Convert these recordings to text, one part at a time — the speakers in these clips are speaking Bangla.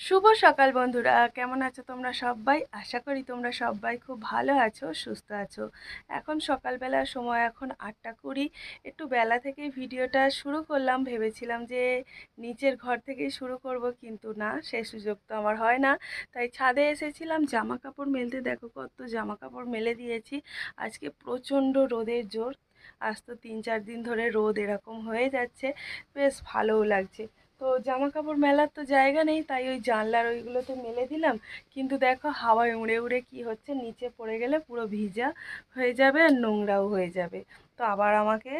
শুভ সকাল বন্ধুরা, কেমন আছো তোমরা সবাই? আশা করি তোমরা সবাই খুব ভালো আছো, সুস্থ আছো। এখন সকালবেলার সময়, এখন আটটা কুড়ি। একটু বেলা থেকে ভিডিওটা শুরু করলাম, ভেবেছিলাম যে নিচের ঘর থেকেই শুরু করব, কিন্তু না, সে সুযোগ তো আমার হয় না। তাই ছাদে এসেছিলাম জামা কাপড় মেলতে দেখো কত জামা কাপড় মেলে দিয়েছি। আজকে প্রচণ্ড রোদের জোর, আজ তো তিন চার দিন ধরে রোদ এরকম হয়ে যাচ্ছে, বেশ ভালোও লাগছে। তো জামা কাপড় মেলার তো জায়গা নেই, তাই ওই জানলার ওইগুলোতে মেলে দিলাম। কিন্তু দেখো হাওয়ায় উড়ে উড়ে কি হচ্ছে, নিচে পড়ে গেলে পুরো ভিজা হয়ে যাবে আর নোংরাও হয়ে যাবে। তো আবার আমাকে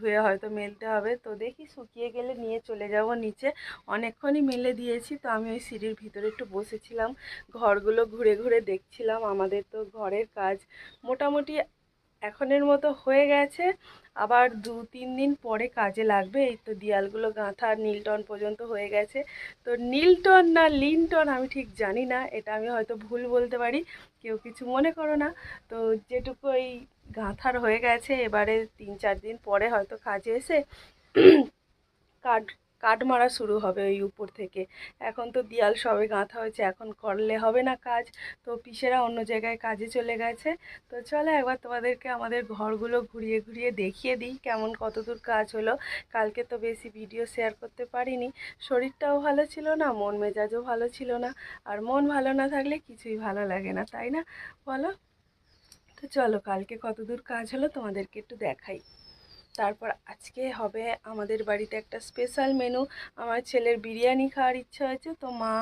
ধুয়ে হয়তো মেলতে হবে। তো দেখি শুকিয়ে গেলে নিয়ে চলে যাব নিচে। অনেকক্ষণই মেলে দিয়েছি, তো আমি ওই সিঁড়ির ভিতরে একটু বসেছিলাম। ঘরগুলো ঘুরে ঘুরে দেখছিলাম, আমাদের তো ঘরের কাজ মোটামুটি এখনের মতো হয়ে গেছে। আবার দু, তিন দিন পরে কাজে লাগবে। এই তো দেয়ালগুলো গাঁথা, নীলটন পর্যন্ত হয়ে গেছে। তো নীলটন না লিনটন আমি ঠিক জানি না, এটা আমি হয়তো ভুল বলতে পারি, কেউ কিছু মনে করো না। তো যেটুকু এই গাঁথার হয়ে গেছে, এবারে তিন, চার দিন পরে হয়তো কাজে এসে কাঠ কাঠ মারা শুরু হবে ওই উপর থেকে। এখন তো দেয়াল সবে গাঁথা হয়েছে, এখন করলে হবে না কাজ। তো পিসেরা অন্য জায়গায় কাজে চলে গেছে। তো চলো একবার তোমাদেরকে আমাদের ঘরগুলো ঘুরিয়ে ঘুরিয়ে দেখিয়ে দিই কেমন কতদূর কাজ হলো। কালকে তো বেশি ভিডিও শেয়ার করতে পারিনি। শরীরটাও ভালো ছিল না, মন মেজাজও ভালো ছিল না। আর মন ভালো না থাকলে কিছুই ভালো লাগে না, তাই না? বলো? তো চলো কালকে কতদূর কাজ হলো তোমাদেরকে একটু দেখাই। তারপর আজকে হবে আমাদের বাড়িতে একটা স্পেশাল মেনু আমার ছেলের বিরিয়ানি খাওয়ার ইচ্ছা হয়েছে, তো মা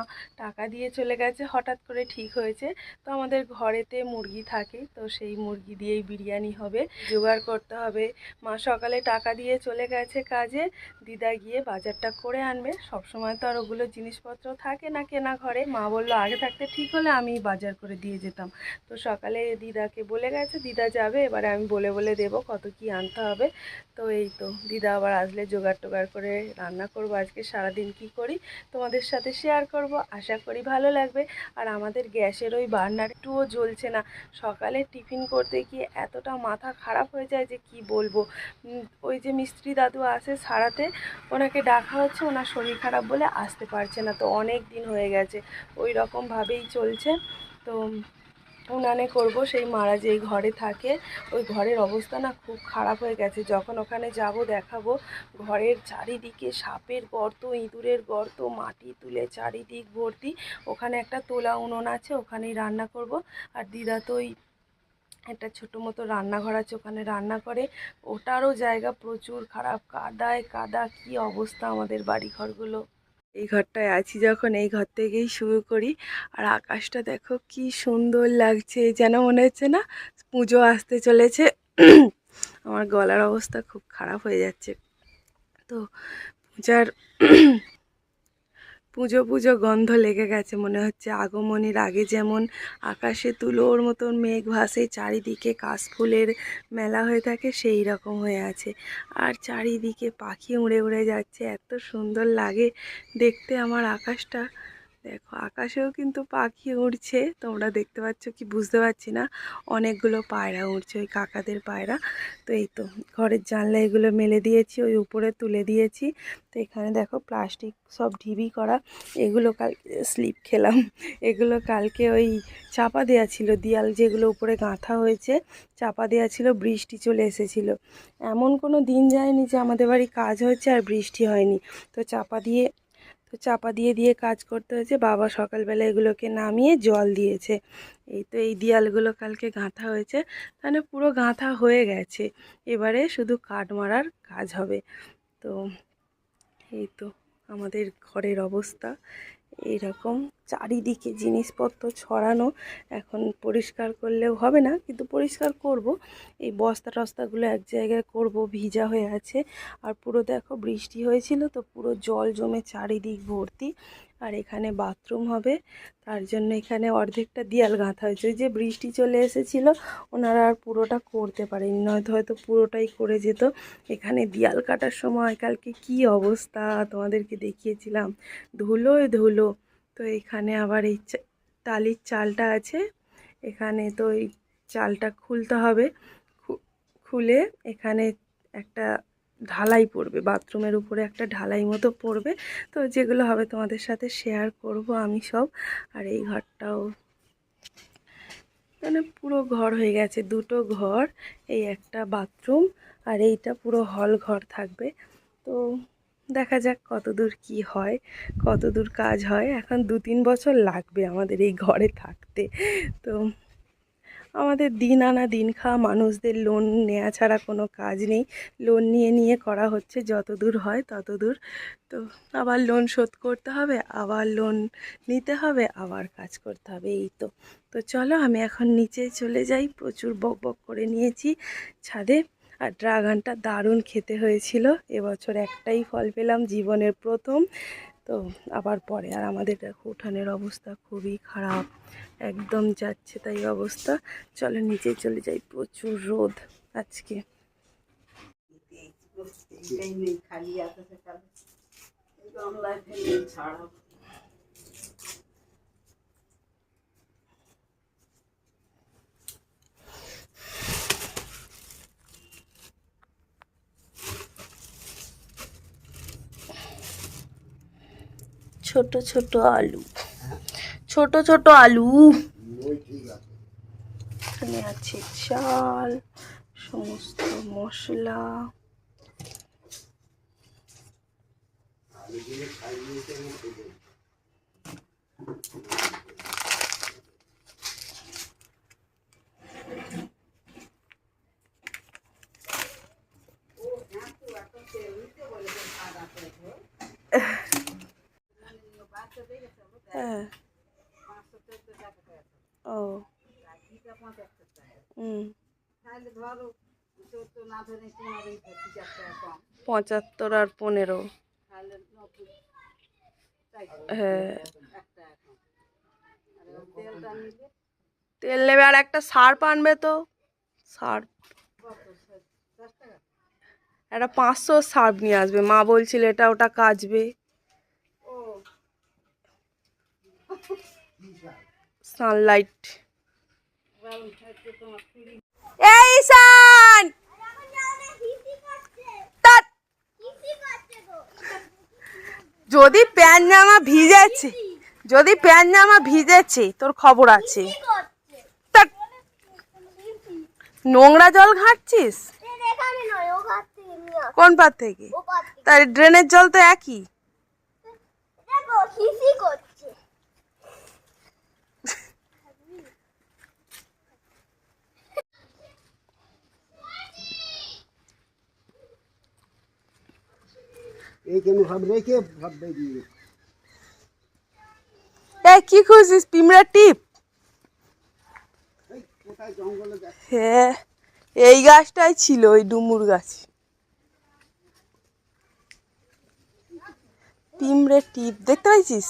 টাকা দিয়ে চলে গেছে, হঠাৎ করে ঠিক হয়েছে। তো আমাদের ঘরেতে মুরগি থাকে, তো সেই মুরগি দিয়েই বিরিয়ানি হবে। জোগাড় করতে হবে। মা সকালে টাকা দিয়ে চলে গেছে কাজে, দিদা গিয়ে বাজারটা করে আনবে। সবসময় তো আর ওগুলো জিনিসপত্র থাকে না কেনা ঘরে। মা বলল, আগে থাকতে ঠিক হলে আমি বাজার করে দিয়ে যেতাম। তো সকালে দিদাকে বলে গেছে, দিদা যাবে, এবারে আমি বলে বলে দেবো কত কি আনতে হবে। তো এই তো দিদা আবার আসলে জোগাড় টোগাড় করে রান্না করব আজকে, সারাদিন কি করি তোমাদের সাথে শেয়ার করব, আশা করি ভালো লাগবে। আর আমাদের গ্যাসের ওই বার্নার একটুও জ্বলছে না। সকালে টিফিন করতে গিয়ে এতটা মাথা খারাপ হয়ে যায় যে কি বলব? ওই যে মিস্ত্রি দাদু আসে সারাতে, ওনাকে ডাকা হচ্ছে, ওনার শরীর খারাপ বলে আসতে পারছে না। তো অনেক দিন হয়ে গেছে, ওই রকমভাবেই চলছে। তো উনানে করব, সেই মারা যেই ঘরে থাকে, ওই ঘরের অবস্থা না খুব খারাপ হয়ে গেছে। যখন ওখানে যাব, দেখাবো, ঘরের চারিদিকে সাপের গর্ত, ইঁদুরের গর্ত, মাটি তুলে চারিদিক ভর্তি। ওখানে একটা তোলা উনুন আছে, ওখানেই রান্না করব। আর দিদা তো ওই একটা ছোটো মতো রান্নাঘর আছে, ওখানে রান্না করে। ওটারও জায়গা প্রচুর খারাপ, কাদায় কাদা, কি অবস্থা আমাদের বাড়ি ঘরগুলো এই ঘরটায় আছি যখন, এই ঘর থেকেই শুরু করি। আর আকাশটা দেখো কি সুন্দর লাগছে, যেন মনে হচ্ছে না পুজো আসতে চলেছে। আমার গলার অবস্থা খুব খারাপ হয়ে যাচ্ছে। তো পূজার পুজো পুজো গন্ধ লেগে গেছে, মনে হচ্ছে আগমনের আগে যেমন আকাশে তুলোর মতন মেঘ ভাসে, চারিদিকে কাশফুলের মেলা হয়ে থাকে, সেই রকম হয়ে আছে। আর চারিদিকে পাখি উড়ে উড়ে যাচ্ছে, এত সুন্দর লাগে দেখতে আমার আকাশটা। দেখো আকাশেও কিন্তু পাখি উড়ছে। তোমরা দেখতে পাচ্ছ কি বুঝতে পারছি না। অনেকগুলো পায়রা উড়ছে, ওই কাকাদের পায়রা। তো এই তো ঘরের জানলা এগুলো মেলে দিয়েছি, ওই উপরে তুলে দিয়েছি। তো এখানে দেখো প্লাস্টিক সব ঢিবি করা। এগুলো কালকে স্লিপ খেলাম। এগুলো কালকে ওই চাপা দেওয়া ছিল, দেয়াল যেগুলো উপরে গাঁথা হয়েছে, চাপা দেওয়া ছিল, বৃষ্টি চলে এসেছিল। এমন কোনো দিন যায়নি যে আমাদের বাড়ি কাজ হয়েছে আর বৃষ্টি হয়নি। তো চাপা দিয়ে তো চাপা দিয়ে দিয়ে কাজ করতে হয়েছে। বাবা সকালবেলা এগুলোকে নামিয়ে জল দিয়েছে। এই তো এই দেয়ালগুলো কালকে গাঁথা হয়েছে। মানে পুরো গাঁথা হয়ে গেছে। এবারে শুধু কাঠ মারার কাজ হবে। তো এই তো আমাদের ঘরের অবস্থা। এইরকম চারিদিকে জিনিসপত্র ছড়ানো এখন পরিষ্কার করলেও হবে না, কিন্তু পরিষ্কার করব। এই বস্তা টস্তাগুলো এক জায়গায় করব, ভিজা হয়ে আছে। আর পুরো দেখো বৃষ্টি হয়েছিল তো পুরো জল জমে চারিদিক ভর্তি। আর এখানে বাথরুম হবে। তার জন্য এখানে অর্ধেকটা দেয়াল গাঁথা হয়েছে। ওই যে বৃষ্টি চলে এসেছিল, ওনারা আর পুরোটা করতে পারেনি, নয়তো হয়তো পুরোটাই করে যেত। এখানে দেয়াল কাটার সময়, কালকে কি অবস্থা, তোমাদেরকে দেখিয়েছিলাম। ধুলোয় ধুলো। তো এখানে আবার এই টালির চালটা আছে। এখানে তো এই চালটা খুলতে হবে। খুলে এখানে একটা ঢালাই পড়বে, বাথরুমের উপরে একটা ঢালাই মতো পড়বে। তো যেগুলো হবে তোমাদের সাথে শেয়ার করব আমি সব। আর এই ঘরটাও মানে পুরো ঘর হয়ে গেছে, দুটো ঘর, এই একটা বাথরুম আর এইটা পুরো হল ঘর থাকবে। তো দেখা যাক কত দূর কী হয় কত দূর কাজ হয়। এখন দু তিন বছর লাগবে আমাদের এই ঘরে থাকতে। তো আমাদের দিন আনা দিন খাওয়া, মানুষদের লোন নেওয়া ছাড়া কোনো কাজ নেই। লোন নিয়ে নিয়ে করা হচ্ছে যত দূর হয় তত দূর তো আবার লোন শোধ করতে হবে, আবার লোন নিতে হবে, আবার কাজ করতে হবে, এই তো। তো চলো আমি এখন নিচে চলে যাই, প্রচুর বক বক করে নিয়েছি ছাদে। আর ড্রাগনটা দারুণ খেতে হয়েছিল। এবছর একটাই ফল পেলাম, জীবনের প্রথম। তো আবার পরে। আর আমাদের দেখো উঠানের অবস্থা খুবই খারাপ, একদম যাচ্ছে তাই অবস্থা। চলে নিচে চলে যাই, প্রচুর রোদ আজকে। খালি ছোট ছোট আলু। ছোট ছোট আলু। এখানে আছে চাল সমস্ত মশলা। হ্যাঁ ও হুম তাহলে ধরো চোদ্দ না ধরে তোমার এই পঁচিশ টাকা কম পঁচাত্তর আর পনেরো। হ্যাঁ। তেল নেবে আর একটা সার্প আনবে তো। সার্প একটা পাঁচশো সার্প নিয়ে আসবে। মা বলছিল এটা ওটা কাচবে। ও। সানলাইট এই তা- যদি প্যান্ট জামা ভিজেছে, যদি প্যান্ট জামা ভিজেছে, তোর খবর আছে। নোংরা জল ঘাঁটছিস? কোন পার থেকে? তাই ড্রেনের জল তো একই। এইখানে সব রেখে সব বেরিয়ে এই কি খুঁজছিস? পিমড়া টিপ? হ্যাঁ এই গাছটাই ছিল ওই ডুমুর গাছ। পিমড়ে টিপ দেখতে পাইছিস?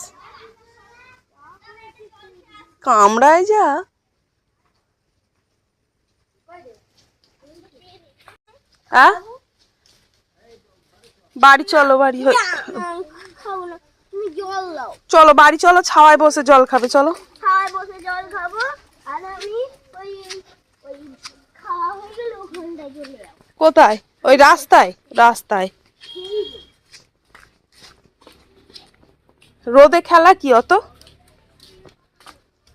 কামড়ায় যা। হ্যাঁ বাড়ি চলো বাড়ি চলো বাড়ি চলো ছাওয়ায় বসে জল খাবে চলো। খাওয়ায় বসে জল খাব আর আমি ওই ওই খাওয়া হয়ে গেলে ওখানটায় চলে কোথায়? ওই রাস্তায়? রাস্তায়। রোদে খেলা কি অত?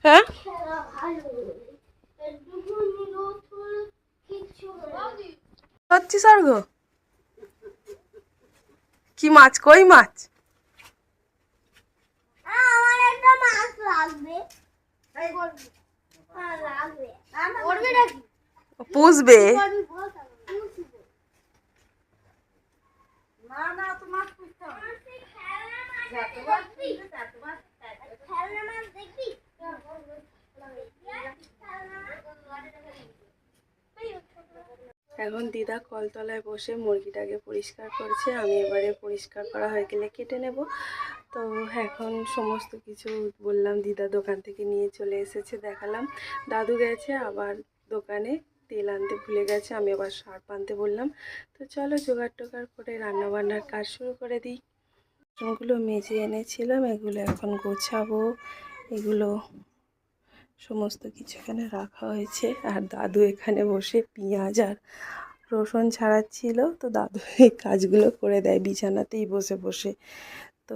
হ্যাঁ। হচ্ছে স্বর্গ কি মাছ? কই মাছ? আ, আমার একটা মাছ লাগবে। হ্যাঁ। পুষবো। না না তোমার পুষতে হবে খেলনা মাছ যতবার দেখবি? পুষবে ততবার খেলনা মাছ দেখবি খেলনা এখন দিদা কলতলায় বসে মুরগিটাকে পরিষ্কার করছে, আমি এবারে পরিষ্কার করা হয়ে গেলে কেটে নেব। তো এখন সমস্ত কিছু বললাম, দিদা দোকান থেকে নিয়ে চলে এসেছে, দেখালাম। দাদু গেছে, আবার দোকানে তেল আনতে ভুলে গেছে, আমি আবার সার্প আনতে বললাম। তো চলো জোগাড় টোগাড় করে রান্নাবান্নার কাজ শুরু করে দিই। বাসনগুলো মেজে এনেছিলাম, এগুলো এখন গোছাবো, এগুলো সমস্ত কিছু এখানে রাখা হয়েছে। আর দাদু এখানে বসে পেঁয়াজ আর রসুন ছাড়াচ্ছিল। তো দাদু এই কাজগুলো করে দেয়, বিছানাতেই বসে বসে। তো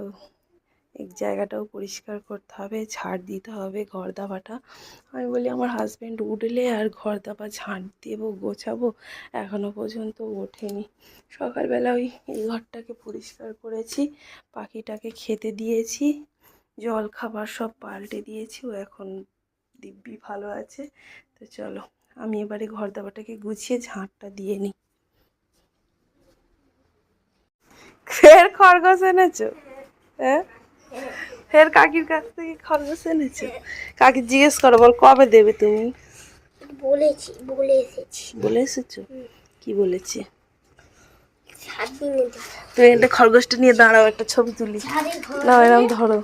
এক জায়গাটাও পরিষ্কার করতে হবে ঝাড় দিতে হবে ঘর দাবাটা। আমি বলি, আমার হাজব্যান্ড উঠলে আর ঘর দাবা ঝাড় দেবো, গোছাবো। এখনও পর্যন্ত ওঠেনি। সকালবেলা ওই এই ঘরটাকে পরিষ্কার করেছি, পাখিটাকে খেতে দিয়েছি, জল খাবার সব পাল্টে দিয়েছি, ও এখন দিব্যি ভালো আছে। তো চলো আমি এবারে ঘর দাবাটাকে গুছিয়ে ঝাঁটটা দিয়ে নিই। ফের খরগোশ এনেছো? হ্যাঁ? ফের কাকির কাছ থেকে খরগোশ এনেছো? কাকি জিজ্ঞেস করো বল কবে দেবে তুমি? বলেছি বলে এসেছি। বলে এসেছ? কি বলেছে? তুমি একটা খরগোশটা নিয়ে দাঁড়াও একটা ছবি তুলি। না এরকম ধরো।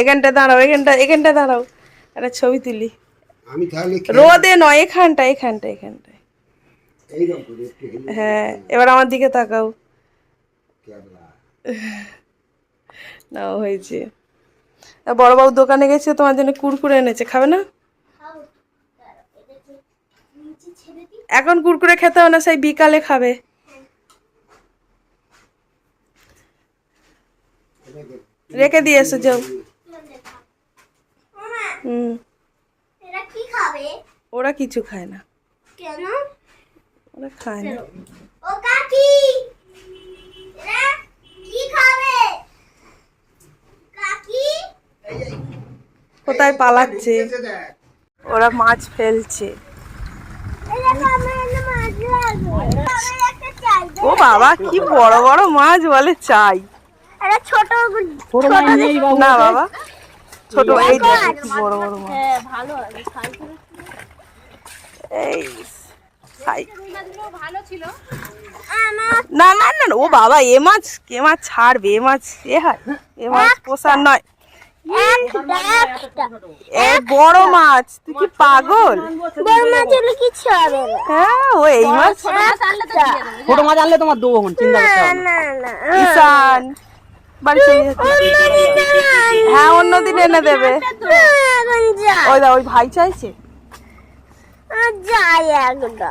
এখানটা দাঁড়াও এখানটা এখানটা দাঁড়াও। একটা ছবি তুলি। আমি তাহলে রোদে নয় এখানটা এখানটা এখানটায়। হ্যাঁ এবার আমার দিকে তাকাও। না হয়েছে। বড়বাবু দোকানে গেছে তোমার জন্য কুরকুরে এনেছে। খাবে না? এখন কুরকুরে খেতে হবে না সেই বিকালে খাবে। রেখে দিয়ে এসো যাও। হুম। এরা কি খাবে? ওরা কিছু খায় না। কেন? ওরা খায় না। ও কাকি! এরা কি খাবে? কাকি? কোথায় পালাচ্ছে? ওরা মাছ ফেলছে। ও বাবা কি বড় বড় মাছ বলে চাই। ছোট ছোট না বাবা। ছোট এই দেখো বড় বড় মাছ। হ্যাঁ ভালো আছে খাই করে এই না না না না, ও বাবা এ মাছ কে মাছ ছাড়বে এ মাছ এ হয় এ মাছ পোষার নয়। এ বড় মাছ তুই কি পাগল? বড় মাছ হলে কিছু হবে হ্যাঁ ও এই মাছ। ছোট মাছ আনলে তোমার দেবো চিন্তা করতে হবে না। না না। ঈশান। বাড়ি চলে হ্যাঁ অন্যদিন এনে দেবে। ওই দা ওই ভাই চাইছে? একটা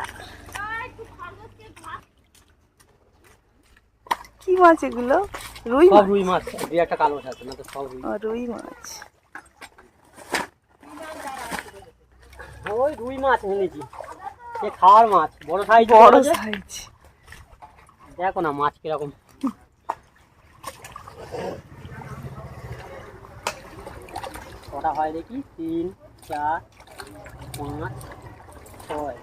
কি মাছ এগুলো? রুই মাছ? রুই মাছ। দুই একটা কালো মাছ আছে না তো সব রুই রুই মাছ। ওই রুই মাছ এনেছি। সে খাওয়ার মাছ। বড় সাইজ বড় সাইজ। দেখো না মাছ কীরকম। কটা হয় দেখি। তিন চার পাঁচ ছয়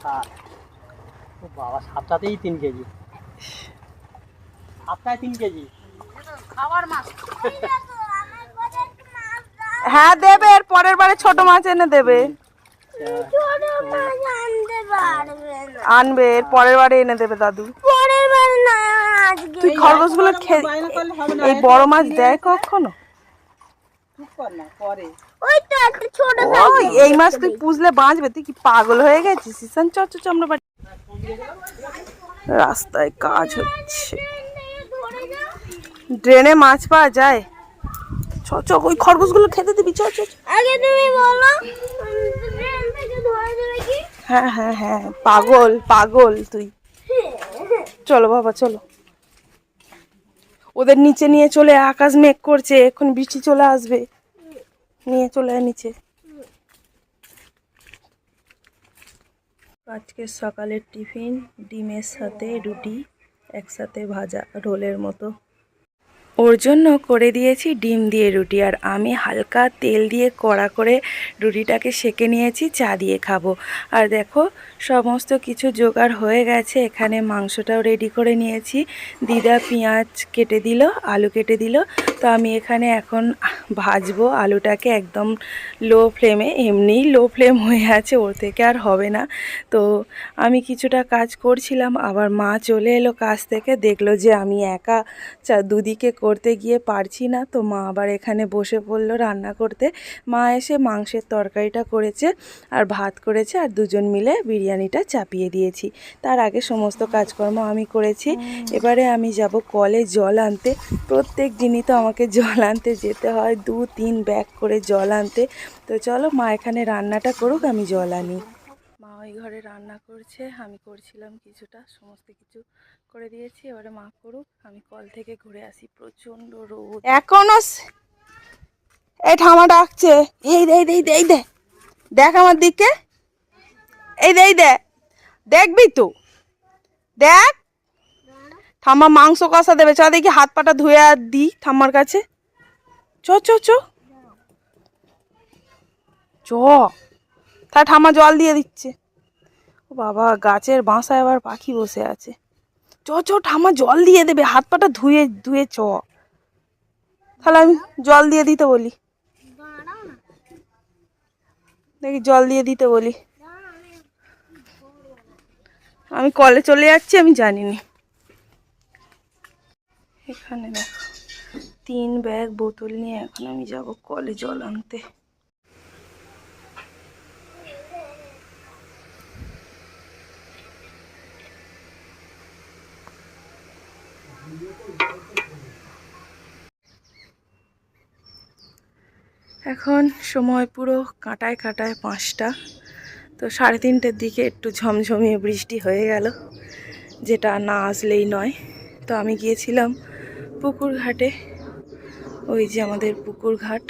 সাত। ও বাবা সাতটাতেই তিন কেজি। সাতটায় তিন কেজি? হ্যাঁ দেবে এর পরের বারে ছোট মাছ এনে দেবে। মাছ আনবে এর পরের বারে এনে দেবে দাদু। পরের বার না তুই খরগোশগুলো খেয়ে এই বড় মাছ দেয় কখনো? ওই তো একটা ছোট ও এই মাছ তুই পুষলে বাঁচবে তুই কি পাগল হয়ে গেছিস? ঈশান চ চ চ, আমরা বাড়ি রাস্তায় কাজ হচ্ছে। ড্রেনে মাছ পাওয়া যায়। চ চ ওই খরগোশগুলো খেতে দিবি চ চ চ। আগে তুমি বলো। ট্রেন থেকে ধরে দেবে কি হ্যাঁ হ্যাঁ হ্যাঁ পাগল পাগল তুই। চলো বাবা চলো। ওদের নিচে নিয়ে চলে আকাশ মেঘ করছে, এখন বৃষ্টি চলে আসবে। নিয়ে চলে নিচে। আজকে সকালের টিফিন, ডিমের সাথে রুটি, একসাথে ভাজা, রোলের মতো। ওর জন্য করে দিয়েছি ডিম দিয়ে রুটি, আর আমি হালকা তেল দিয়ে কড়া করে রুটিটাকে সেকে নিয়েছি, চা দিয়ে খাব। আর দেখো, সমস্ত কিছু জোগাড় হয়ে গেছে, এখানে মাংসটাও রেডি করে নিয়েছি। দিদা পেঁয়াজ কেটে দিল, আলু কেটে দিল, তো আমি এখানে এখন ভাজবো আলুটাকে একদম লো ফ্লেমে এমনিই লো ফ্লেম হয়ে আছে, ওর থেকে আর হবে না। তো আমি কিছুটা কাজ করছিলাম, আবার মা চলে এলো কাজ থেকে, দেখল যে আমি একা চা দুদিকে করতে গিয়ে পারছি না। তো মা আবার এখানে বসে পড়ল রান্না করতে। মা এসে মাংসের তরকারিটা করেছে আর ভাত করেছে আর দুজন মিলে বিরিয়ানিটা চাপিয়ে দিয়েছি। তার আগে সমস্ত কাজকর্ম আমি করেছি। এবারে আমি যাব কলে জল আনতে। প্রত্যেক দিনই তো আমাকে জল আনতে যেতে হয়। দু তিন ব্যাগ করে জল আনতে। তো চলো মা এখানে রান্নাটা করুক, আমি জল আনি। ওই ঘরে রান্না করছে আমি করছিলাম কিছুটা সমস্ত কিছু করে দিয়েছি এবারে মা করুক আমি কল থেকে ঘুরে আসি প্রচণ্ড রোদ। এখনও এই ঠামা ডাকছে এই দে এই দে এই দে, দেখ আমার দিকে এই দে এই দে দেখবি তো দেখ ঠাম্মা মাংস কষা দেবে চ দেখি হাত পাটা ধুয়ে আর দিই ঠাম্মার কাছে চ চ চ চ তা ঠাম্মা জল দিয়ে দিচ্ছে। বাবা, গাছের বাসায় আবার পাখি বসে আছে। চ চ ঠামা জল দিয়ে দেবে, হাত পাটা ধুয়ে ধুয়ে চ। তাহলে আমি জল দিয়ে দিতে বলি। দেখি, জল দিয়ে দিতে বলি। আমি আমি কলে চলে যাচ্ছি, আমি জানিনি। এখানে দেখো, তিন ব্যাগ বোতল নিয়ে এখন আমি যাব কলে জল আনতে। এখন সময় পুরো কাঁটায় কাঁটায় পাঁচটা। তো সাড়ে তিনটের দিকে একটু ঝমঝমিয়ে বৃষ্টি হয়ে গেল, যেটা না আসলেই নয়। তো আমি গিয়েছিলাম পুকুর ঘাটে, ওই যে আমাদের পুকুর ঘাট।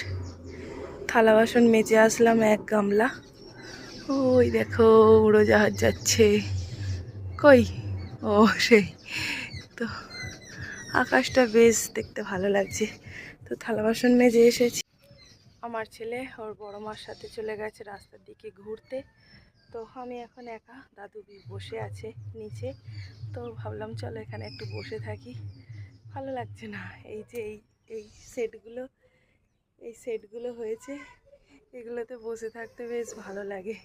থালা বাসন মেজে আসলাম এক গামলা। ওই দেখো উড়োজাহাজ যাচ্ছে। কই? ও সেই। তো আকাশটা বেশ দেখতে ভালো লাগছে। তো থালা বাসন মেজে এসেছি। আমার ছেলে ওর বড় মার সাথে চলে গেছে রাস্তার দিকে ঘুরতে। তো আমি এখন একা, দাদু বসে আছে নিচে। তো ভাবলাম চলো এখানে একটু বসে থাকি। ভালো লাগছে না। এই যে এই এই সেটগুলো এই সেটগুলো হয়েছে, এগুলোতে বসে থাকতে বেশ ভালো লাগে।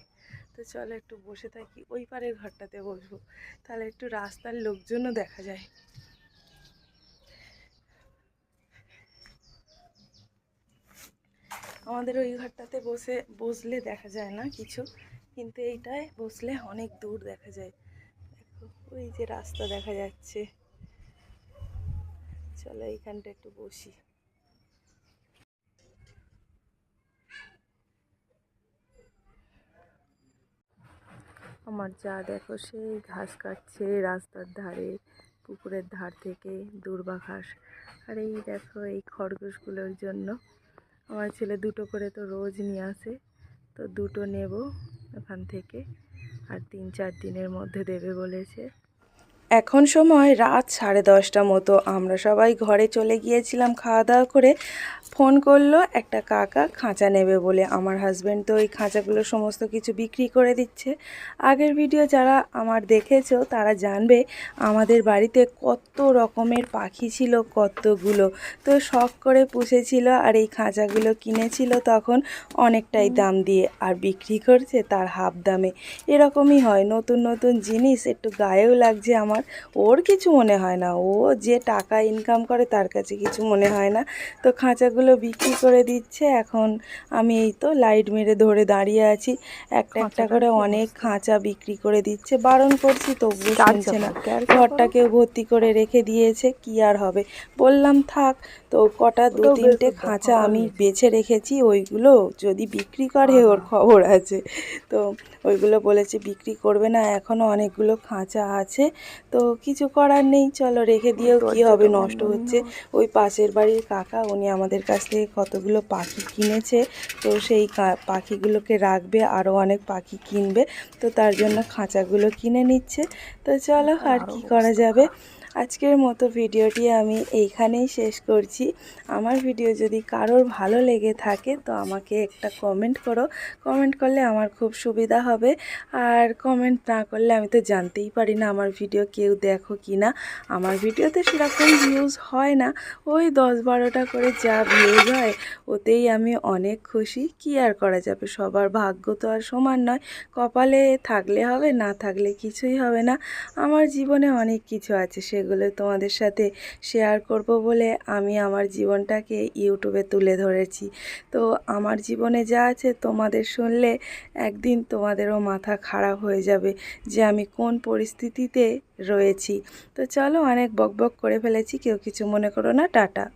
তো চলো একটু বসে থাকি। ওই পারের ঘরটাতে বসবো। তাহলে একটু রাস্তার লোকজনও দেখা যায়। আমাদের ওই ঘরটাতে বসে, বসলে দেখা যায় না কিছু, কিন্তু এইটায় বসলে অনেক দূর দেখা যায়। দেখো, ওই যে রাস্তা দেখা যাচ্ছে। চলো এইখানটা একটু বসি। আমার যা দেখো, সেই ঘাস কাটছে রাস্তার ধারে, পুকুরের ধার থেকে দূর্বা ঘাস আর এই দেখো, এই খরগোশগুলোর জন্য আমার ছেলে দুটো করে তো রোজ নিয়ে আসে, তো দুটো নেব ওখান থেকে। আর তিন চার দিনের মধ্যে দেবে বলেছে। এখন সময় রাত সাড়ে দশটা মতো। আমরা সবাই ঘরে চলে গিয়েছিলাম খাওয়া দাওয়া করে। ফোন করল একটা কাকা খাঁচা নেবে বলে। আমার হাজব্যান্ড তো ওই খাঁচাগুলো সমস্ত কিছু বিক্রি করে দিচ্ছে। আগের ভিডিও যারা আমার দেখেছ তারা জানবে আমাদের বাড়িতে কত রকমের পাখি ছিল কতগুলো। তো শখ করে পুষেছিল আর এই খাঁচাগুলো কিনেছিল তখন অনেকটাই দাম দিয়ে আর বিক্রি করছে তার হাফ দামে। এরকমই হয়। নতুন নতুন জিনিস একটু গায়েও লাগছে আমার। ওর কিছু মনে হয় না। ও যে টাকা ইনকাম করে তার কাছে কিছু মনে হয় না। তো খাঁচাগুলো বিক্রি করে দিচ্ছে। এখন আমি এই তো লাইট মেরে ধরে দাঁড়িয়ে আছি। একটা একটা করে অনেক খাঁচা বিক্রি করে দিচ্ছে। বারণ করছি তবুও শুনছে না। ঘরটাকেও ভর্তি করে রেখে দিয়েছে। কি আর হবে? বললাম থাক। তো কটা দু তিনটে খাঁচা আমি বেছে রেখেছি ওইগুলো যদি বিক্রি করে ওর খবর আছে। তো ওইগুলো বলেছে বিক্রি করবে না এখনও অনেকগুলো খাঁচা আছে। তো কিছু করার নেই চলো রেখে দিয়েও কী হবে নষ্ট হচ্ছে। ওই পাশের বাড়ির কাকা উনি আমাদের কাছ থেকে কতগুলো পাখি কিনেছে। তো সেই পাখিগুলোকে রাখবে আরও অনেক পাখি কিনবে। তো তার জন্য খাঁচাগুলো কিনে নিচ্ছে। তো চলো আর কি করা যাবে? আজকের মতো ভিডিওটি আমি এইখানেই শেষ করছি। আমার ভিডিও যদি কারোর ভালো লেগে থাকে, তো আমাকে একটা কমেন্ট করো। কমেন্ট করলে আমার খুব সুবিধা হবে। আর কমেন্ট না করলে আমি তো জানতেই পারি না আমার ভিডিও কেউ দেখো কি না। আমার ভিডিওতে সেরকম ভিউজ হয় না। ওই দশ বারোটা করে যা ভিউজ হয়, ওতেই আমি অনেক খুশি। কি আর করা যাবে? সবার ভাগ্য তো আর সমান নয়। কপালে থাকলে হবে, না থাকলে কিছুই হবে না। আমার জীবনে অনেক কিছু আছে সেগুলো তোমাদের সাথে শেয়ার করব বলে আমি আমার জীবনটাকে ইউটিউবে তুলে ধরেছি। তো আমার জীবনে যা আছে তোমাদের শুনলে একদিন তোমাদেরও মাথা খারাপ হয়ে যাবে যে আমি কোন পরিস্থিতিতে রয়েছি। তো চলো অনেক বকবক করে ফেলেছি, কেউ কিছু মনে করো না, টাটা।